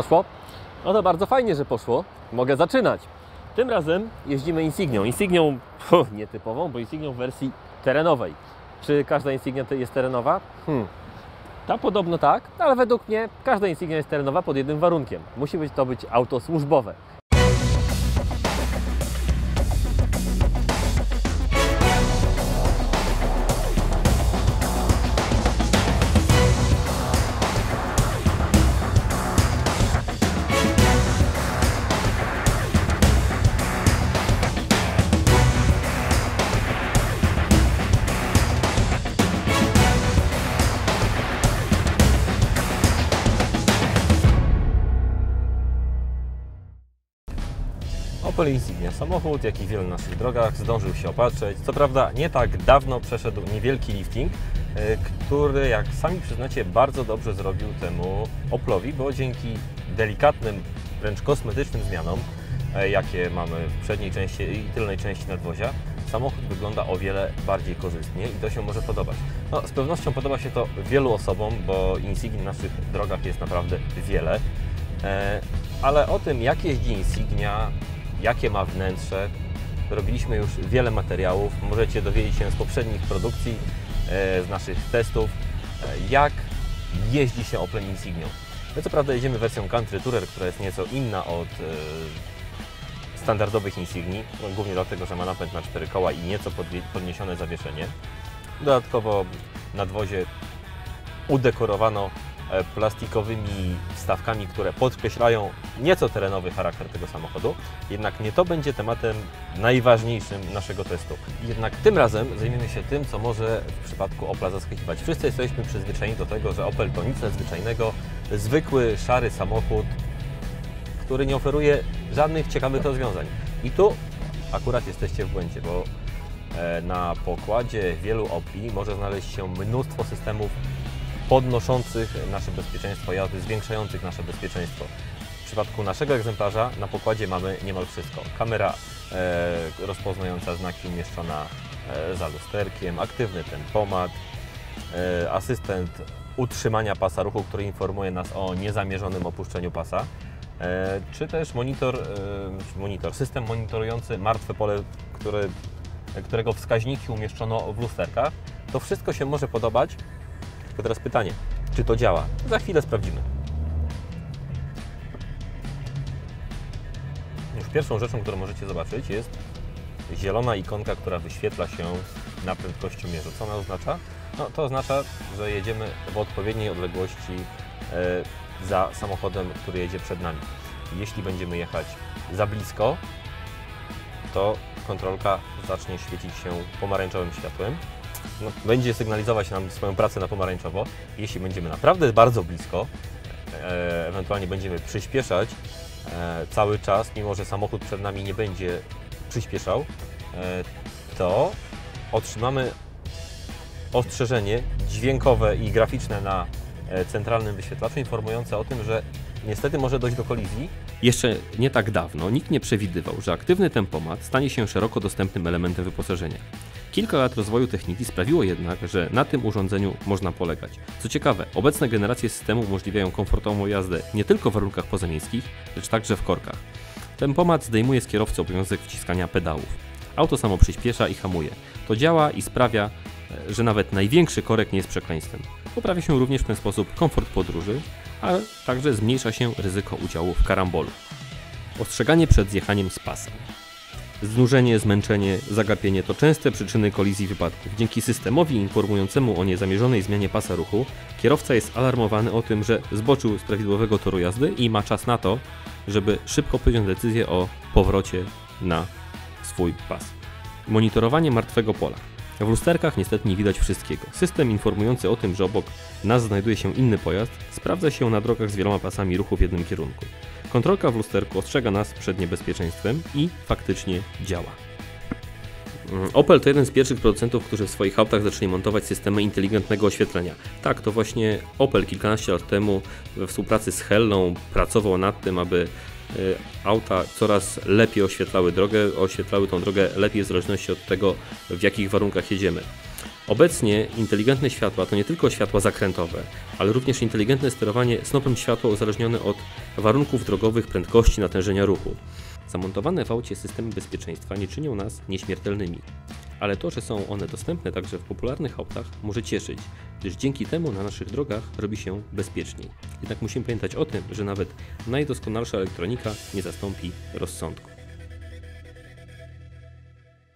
Poszło? No to bardzo fajnie, że poszło. Mogę zaczynać. Tym razem jeździmy Insignią. Insignią puh, nietypową, bo Insignią w wersji terenowej. Czy każda Insignia jest terenowa? Hmm. Ta podobno tak, ale według mnie każda Insignia jest terenowa pod jednym warunkiem. Musi być to być auto służbowe. Insignia, samochód, jak i wielu naszych drogach, zdążył się opatrzeć. Co prawda nie tak dawno przeszedł niewielki lifting, e, który, jak sami przyznacie, bardzo dobrze zrobił temu Oplowi, bo dzięki delikatnym, wręcz kosmetycznym zmianom, e, jakie mamy w przedniej części i tylnej części nadwozia, samochód wygląda o wiele bardziej korzystnie i to się może podobać. No, z pewnością podoba się to wielu osobom, bo Insigni na naszych drogach jest naprawdę wiele. E, Ale o tym, jak jeździ Insignia, jakie ma wnętrze, robiliśmy już wiele materiałów. Możecie dowiedzieć się z poprzednich produkcji, e, z naszych testów, e, jak jeździ się Opel Insignią. My co prawda jedziemy wersją Country Tourer, która jest nieco inna od e, standardowych Insigni, głównie dlatego, że ma napęd na cztery koła i nieco podniesione zawieszenie. Dodatkowo nadwozie udekorowano e, plastikowymi wstawkami, które podkreślają nieco terenowy charakter tego samochodu. Jednak nie to będzie tematem najważniejszym naszego testu. Jednak tym razem zajmiemy się tym, co może w przypadku Opla zaskakiwać. Wszyscy jesteśmy przyzwyczajeni do tego, że Opel to nic nadzwyczajnego, zwykły, szary samochód, który nie oferuje żadnych ciekawych rozwiązań. I tu akurat jesteście w błędzie, bo e, na pokładzie wielu Opli może znaleźć się mnóstwo systemów podnoszących nasze bezpieczeństwo jazdy, zwiększających nasze bezpieczeństwo. W przypadku naszego egzemplarza na pokładzie mamy niemal wszystko. Kamera e, rozpoznająca znaki umieszczona e, za lusterkiem, aktywny tempomat, e, asystent utrzymania pasa ruchu, który informuje nas o niezamierzonym opuszczeniu pasa, e, czy też monitor, e, monitor, system monitorujący martwe pole, które, którego wskaźniki umieszczono w lusterkach. To wszystko się może podobać, tylko teraz pytanie, czy to działa? Za chwilę sprawdzimy. Już pierwszą rzeczą, którą możecie zobaczyć jest zielona ikonka, która wyświetla się na prędkościomierzu. Co ona oznacza? No, to oznacza, że jedziemy w odpowiedniej odległości e, za samochodem, który jedzie przed nami. Jeśli będziemy jechać za blisko, to kontrolka zacznie świecić się pomarańczowym światłem. No, będzie sygnalizować nam swoją pracę na pomarańczowo. Jeśli będziemy naprawdę bardzo blisko, e, ewentualnie będziemy przyspieszać e, cały czas, mimo że samochód przed nami nie będzie przyspieszał, e, to otrzymamy ostrzeżenie dźwiękowe i graficzne na e, centralnym wyświetlaczu informujące o tym, że niestety może dojść do kolizji. Jeszcze nie tak dawno nikt nie przewidywał, że aktywny tempomat stanie się szeroko dostępnym elementem wyposażenia. Kilka lat rozwoju techniki sprawiło jednak, że na tym urządzeniu można polegać. Co ciekawe, obecne generacje systemu umożliwiają komfortową jazdę nie tylko w warunkach pozamiejskich, lecz także w korkach. Tempomat zdejmuje z kierowcy obowiązek wciskania pedałów. Auto samo przyspiesza i hamuje. To działa i sprawia, e, że nawet największy korek nie jest przekleństwem. Poprawia się również w ten sposób komfort podróży, a także zmniejsza się ryzyko udziału w karambolu. Ostrzeganie przed zjechaniem z pasa. Znużenie, zmęczenie, zagapienie to częste przyczyny kolizji wypadków. Dzięki systemowi informującemu o niezamierzonej zmianie pasa ruchu, kierowca jest alarmowany o tym, że zboczył z prawidłowego toru jazdy i ma czas na to, żeby szybko podjąć decyzję o powrocie na swój pas. Monitorowanie martwego pola. W lusterkach niestety nie widać wszystkiego. System informujący o tym, że obok nas znajduje się inny pojazd, sprawdza się na drogach z wieloma pasami ruchu w jednym kierunku. Kontrolka w lusterku ostrzega nas przed niebezpieczeństwem i faktycznie działa. Mm, Opel to jeden z pierwszych producentów, którzy w swoich autach zaczęli montować systemy inteligentnego oświetlenia. Tak, to właśnie Opel kilkanaście lat temu we współpracy z Hellą pracował nad tym, aby y, auta coraz lepiej oświetlały drogę, oświetlały tą drogę lepiej w zależności od tego, w jakich warunkach jedziemy. Obecnie inteligentne światła to nie tylko światła zakrętowe, ale również inteligentne sterowanie snopem światła uzależnione od warunków drogowych, prędkości, natężenia ruchu. Zamontowane w aucie systemy bezpieczeństwa nie czynią nas nieśmiertelnymi. Ale to, że są one dostępne także w popularnych autach, może cieszyć, gdyż dzięki temu na naszych drogach robi się bezpieczniej. Jednak musimy pamiętać o tym, że nawet najdoskonalsza elektronika nie zastąpi rozsądku.